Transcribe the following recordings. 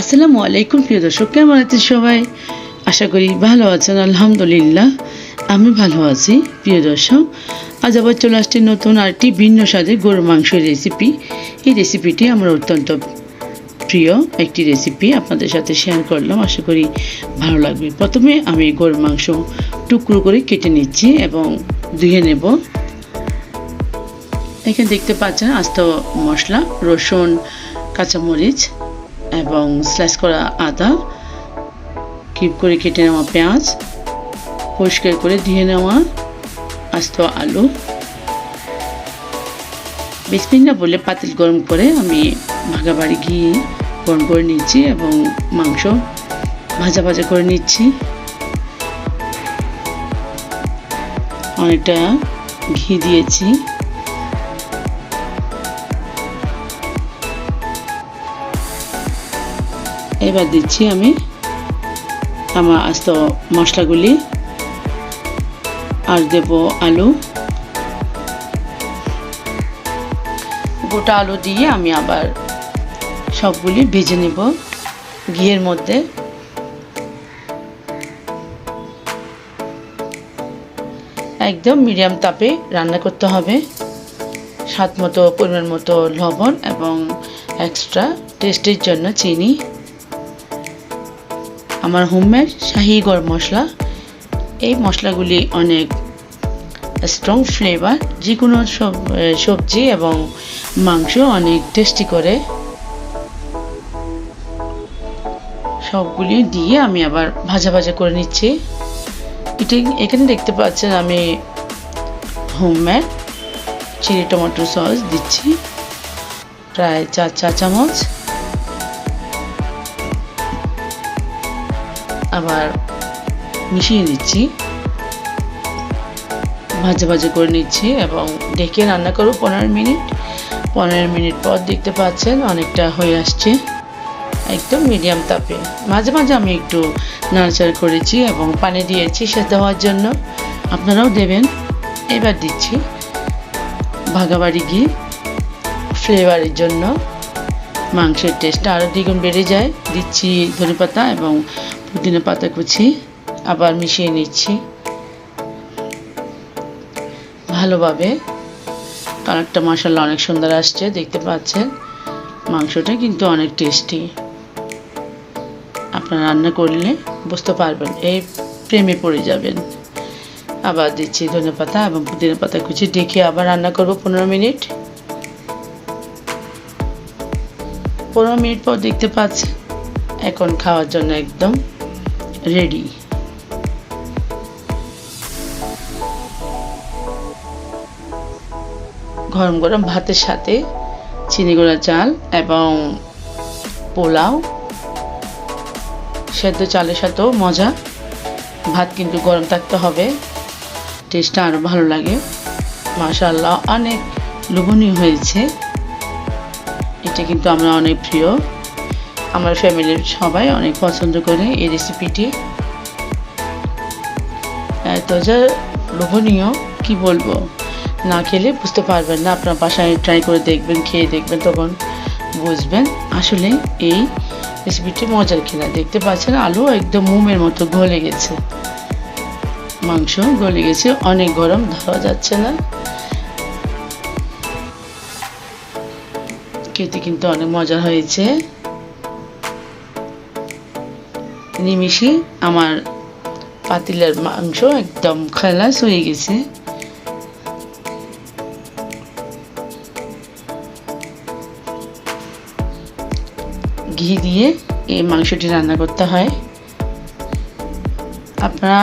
আসসালামু আলাইকুম, প্রিয় দর্শক, কেমন আছেন সবাই? আশা করি ভালো আছেন, আলহামদুলিল্লাহ। আমি ভালো আছি, প্রিয় দর্শক। আজ আবার চলে আসছে নতুন আরেকটি ভিন্ন স্বাদের গরুর মাংসের রেসিপি এই রেসিপিটি আমার অত্যন্ত প্রিয় একটি রেসিপি আপনাদের সাথে শেয়ার করলাম। আশা করি ভালো লাগবে। প্রথমে আমি গরুর মাংস টুকরো করে কেটে নিচ্ছি এবং ধুয়ে নেব। এখানে দেখতে পাচ্ছেন আস্ত মশলা, রসুন, কাঁচামরিচ এবং স্লাইস করা আদা কিপ করে কেটে নেওয়া পেঁয়াজ, পরিষ্কার করে ধুয়ে নেওয়া আস্ত আলু। বিসমিল্লা বলে পাতিল গরম করে আমি ভাগা বাড়ি ঘি গরম করে নিচ্ছি এবং মাংস ভাজা ভাজা করে নিচ্ছি। অনেকটা ঘি দিয়েছি। এবার দিচ্ছি আমি আমার আস্ত মশলাগুলি। আর দেব আলু। গোটা আলু দিয়ে আমি আবার সবগুলি ভেজে নেব ঘিয়ের মধ্যে। একদম মিডিয়াম তাপে রান্না করতে হবে। স্বাদ মতো, পরিমাণ মতো লবণ এবং এক্সট্রা টেস্টের জন্য চিনি। আমার হোমমেড শাহি গরম মশলা। এই মশলাগুলি অনেক স্ট্রং ফ্লেভার যে কোনো সবজি এবং মাংস অনেক টেস্টি করে। সবগুলি দিয়ে আমি আবার ভাজা ভাজা করে নিচ্ছি। এটি, এখানে দেখতে পাচ্ছেন আমি হোমমেড চিলি টমেটো সস দিচ্ছি। প্রায় চার চা চামচ। আবার মিশিয়ে দিচ্ছি। ভাজা ভাজা করে নিচ্ছি এবং ডেকে রান্না করব পনেরো মিনিট। পনেরো মিনিট পর দেখতে পাচ্ছেন অনেকটা হয়ে আসছে একদম মিডিয়াম তাপে। মাঝে মাঝে আমি একটু নাড়াচাড়া করেছি এবং পানি দিয়েছি সেদ্ধ হওয়ার জন্য। আপনারাও দেবেন। এবার দিচ্ছি ভাগাবাড়ি ঘি ফ্লেভারের জন্য। মাংসের টেস্টটা আরও দ্বিগুণ বেড়ে যায়। দিচ্ছি ধনেপাতা এবং পুদিনা পাতা কুচি, আবার মিশিয়ে নিচ্ছি। ভালোভাবে। কালারটা মশলা অনেক সুন্দর আসছে, দেখতে পাচ্ছেন? মাংসটা কিন্তু অনেক টেস্টি আপনারা রান্না করলে বুঝতে পারবেন, এই প্রেমে পড়ে যাবেন। আবার দিচ্ছি ধনে পাতা এবং পুদিনা পাতা কুচি, ডেকে আবার রান্না করব পনেরো মিনিট। পনেরো মিনিট পর দেখতে পাচ্ছি এখন খাওয়ার জন্য একদম রেডি। গরম গরম ভাতের সাথে চিনি গুঁড়া চাল এবং পোলাও, সেদ্ধ চালের সাথেও মজা। ভাত কিন্তু গরম থাকতে হবে। টেস্টটা আরও ভালো লাগে। মাশাল্লাহ অনেক লোভনীয় হয়েছে। এটা কিন্তু আমরা অনেক প্রিয়। আমার ফ্যামিলির সবাই অনেক পছন্দ করে এই রেসিপিটি এত যা লোভনীয়, কি বলব? না খেলে বুঝতে পারবেন না, আপনার বাসায় ট্রাই করে দেখবেন, খেয়ে দেখবেন, তখন বুঝবেন। আসলে এই রেসিপিটি মজার কিনা? দেখতে পাচ্ছেন আলু একদম মোমের মতো গলে গেছে। মাংস গলে গেছে, অনেক গরম ধরা যাচ্ছে না। খেতে কিন্তু অনেক মজা হয়েছে। নিমিশে আমার পাতিলের মাংস একদম খালাস হয়ে গেছে। ঘি দিয়ে এই মাংসটি রান্না করতে হয়। আপনারা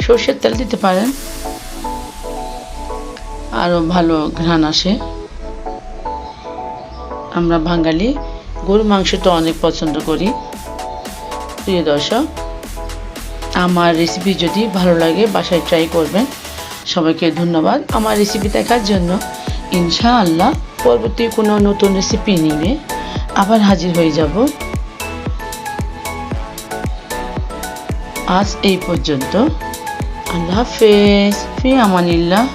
সর্ষের তেল দিতে পারেন। আরও ভালো ঘ্রাণ আসে। আমরা বাঙালি গরু মাংসটা অনেক পছন্দ করি। প্রিয় দর্শক, আমার রেসিপি যদি ভালো লাগে, বাসায় ট্রাই করবেন। সবাইকে ধন্যবাদ আমার রেসিপি দেখার জন্য। ইনশাআল্লাহ পরবর্তী কোনো নতুন রেসিপি নিয়ে আবার হাজির হয়ে যাব। আজ এই পর্যন্ত। আল্লাহ হাফেজ। ফি আমানিল্লাহ।